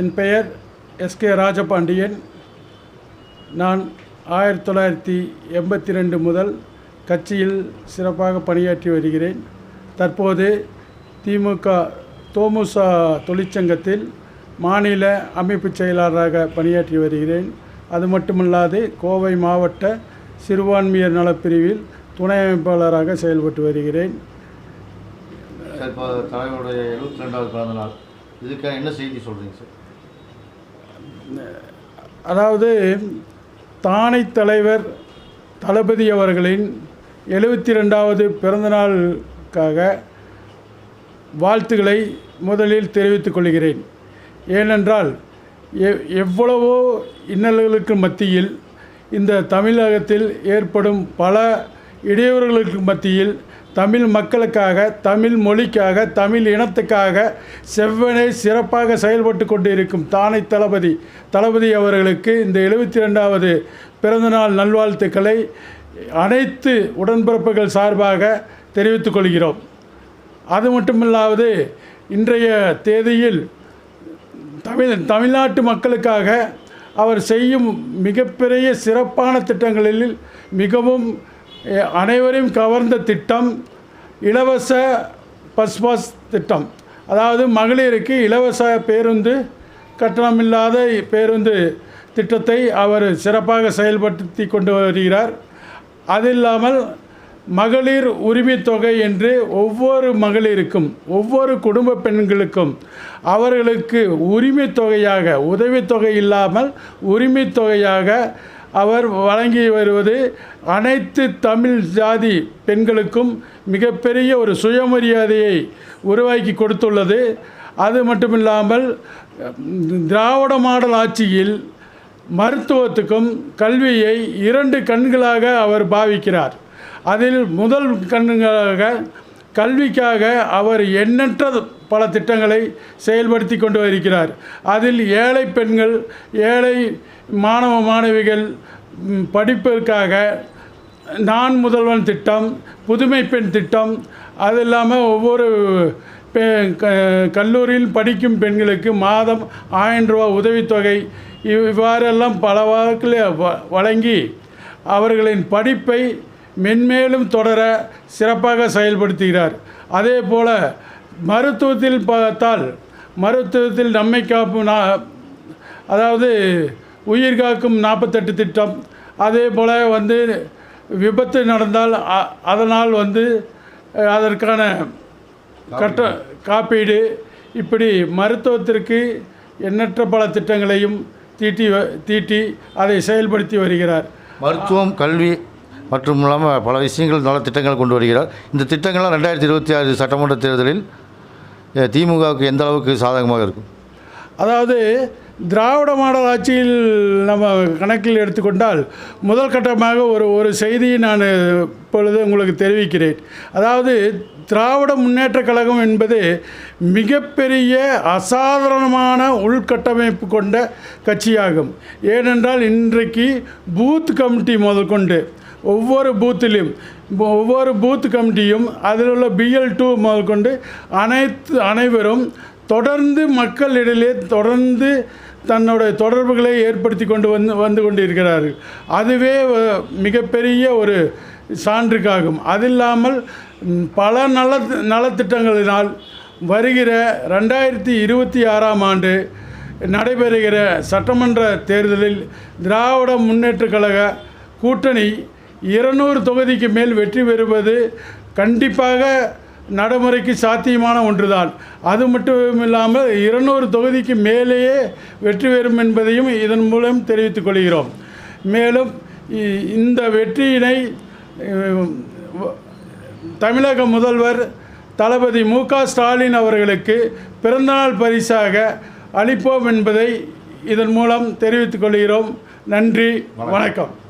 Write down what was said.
என் பெயர் எஸ்கே ராஜபாண்டியன். நான் ஆயிரத்தி தொள்ளாயிரத்தி எண்பத்தி ரெண்டு முதல் கட்சியில் சிறப்பாக பணியாற்றி வருகிறேன். தற்போது திமுக தோமுசா தொழிற்சங்கத்தில் மாநில அமைப்பு செயலாளராக பணியாற்றி வருகிறேன். அது மட்டுமல்லாது கோவை மாவட்ட சிறுபான்மையர் நலப்பிரிவில் துணை அமைப்பாளராக செயல்பட்டு வருகிறேன். இப்போ தலைவருடைய எழுபத்தி ரெண்டாவது பிறந்த நாள். இதுக்காக என்ன செய்தி சொல்கிறீங்க சார்? அதாவது தானை தலைவர் தளபதி அவர்களின் எழுபத்தி ரெண்டாவது பிறந்தநாளுக்காக வாழ்த்துக்களை முதலில் தெரிவித்துக் கொள்கிறேன். ஏனென்றால் எ எவ்வளவோ இன்னல்களுக்கு மத்தியில் இந்த தமிழகத்தில் ஏற்படும் பல இடையூறுகளுக்கு மத்தியில் தமிழ் மக்களுக்காக தமிழ் மொழிக்காக தமிழ் இனத்துக்காக செவ்வனே சிறப்பாக செயல்பட்டு கொண்டிருக்கும் தானை தளபதி. தளபதி அவர்களுக்கு இந்த எழுபத்தி ரெண்டாவது பிறந்தநாள் நல்வாழ்த்துக்களை அனைத்து உடன்பிறப்புகள் சார்பாக தெரிவித்துக் கொள்கிறோம். அது மட்டுமில்லாது இன்றைய தேதியில் தமிழ் தமிழ்நாட்டு மக்களுக்காக அவர் செய்யும் மிகப்பெரிய சிறப்பான திட்டங்களில் மிகவும் அனைவரையும் கவர்ந்த திட்டம் இலவச பஸ் பாஸ் திட்டம். அதாவது மகளிருக்கு இலவச பேருந்து கட்டணமில்லாத பேருந்து திட்டத்தை அவர் சிறப்பாக செயல்படுத்தி கொண்டு வருகிறார். அது இல்லாமல் மகளிர் உரிமைத்தொகை தொகை என்று ஒவ்வொரு மகளிருக்கும் ஒவ்வொரு குடும்ப பெண்களுக்கும் அவர்களுக்கு உரிமை தொகையாக உதவித்தொகை இல்லாமல் உரிமைத்தொகையாக அவர் வழங்கி வருவது அனைத்து தமிழ் ஜாதி பெண்களுக்கும் மிகப்பெரிய ஒரு சுயமரியாதையை உருவாக்கி கொடுத்துள்ளது. அது மட்டுமில்லாமல் திராவிட மாடல் ஆட்சியில் மருத்துவத்துக்கும் கல்வியை இரண்டு கண்களாக அவர் பாவிக்கிறார். அதில் முதல் கண்களாக கல்விக்காக அவர் எண்ணற்ற பல திட்டங்களை செயல்படுத்தி கொண்டு வருகிறார். அதில் ஏழை பெண்கள் ஏழை மாணவ மாணவிகள் படிப்பிற்காக நான் முதல்வன் திட்டம் புதுமை பெண் திட்டம் அது இல்லாமல் ஒவ்வொரு பெ கல்லூரியில் படிக்கும் பெண்களுக்கு மாதம் ஆயிரம் ரூபா உதவித்தொகை இவ் இவ்வாறெல்லாம் பல வாக்கில் வ வழங்கி அவர்களின் படிப்பை மென்மேலும் தொடர சிறப்பாக செயல்படுத்துகிறார். அதே போல் மருத்துவத்தில் பார்த்தால் மருத்துவத்தில் நம்மை காக்கும் நா அதாவது உயிர் காக்கும் நாற்பத்தெட்டு திட்டம். அதே போல் வந்து விபத்து நடந்தால் அதனால் வந்து அதற்கான கட்ட காப்பீடு. இப்படி மருத்துவத்திற்கு எண்ணற்ற பல திட்டங்களையும் தீட்டி வ- தீட்டி அதை செயல்படுத்தி வருகிறார். மருத்துவம் கல்வி மற்றும் இல்லாமல் பல விஷயங்கள் நல திட்டங்கள் கொண்டு வருகிறார். இந்த திட்டங்கள்லாம் ரெண்டாயிரத்தி இருபத்தி ஆறு சட்டமன்ற தேர்தலில் திமுகவுக்கு எந்த அளவுக்கு சாதகமாக இருக்கும்? அதாவது திராவிட மாடல் ஆட்சியில் நம்ம கணக்கில் எடுத்துக்கொண்டால் முதல் கட்டமாக ஒரு ஒரு செய்தியை நான் இப்பொழுது உங்களுக்கு தெரிவிக்கிறேன். அதாவது திராவிட முன்னேற்றக் கழகம் என்பது மிகப்பெரிய அசாதாரணமான உள்கட்டமைப்பு கொண்ட கட்சியாகும். ஏனென்றால் இன்றைக்கு பூத் கமிட்டி முதல் கொண்டு ஒவ்வொரு பூத்திலையும் ஒவ்வொரு பூத் கமிட்டியும் அதில் உள்ள பிஎல் டூ முதல் கொண்டு அனைத்து அனைவரும் தொடர்ந்து மக்களிடையிலே தொடர்ந்து தன்னுடைய தொடர்புகளை ஏற்படுத்தி கொண்டு வந்து வந்து கொண்டிருக்கிறார்கள். அதுவே மிகப்பெரிய ஒரு சான்றுக்காகும். அது இல்லாமல் பல நல நலத்திட்டங்களினால் வருகிற ரெண்டாயிரத்தி இருபத்தி ஆறாம் ஆண்டு நடைபெறுகிற சட்டமன்ற தேர்தலில் திராவிட முன்னேற்ற கழக கூட்டணி இருநூறு தொகுதிக்கு மேல் வெற்றி பெறுவது கண்டிப்பாக நடைமுறைக்கு சாத்தியமான ஒன்றுதான். அது மட்டும் இல்லாமல் இருநூறு தொகுதிக்கு மேலேயே வெற்றி பெறும் என்பதையும் இதன் மூலம் தெரிவித்துக் கொள்கிறோம். மேலும் இ- இந்த வெற்றியினை தமிழக முதல்வர் தளபதி மு க ஸ்டாலின் அவர்களுக்கு பிறந்தநாள் பரிசாக அளிப்போம் என்பதை இதன் மூலம் தெரிவித்துக் கொள்கிறோம். நன்றி வணக்கம்.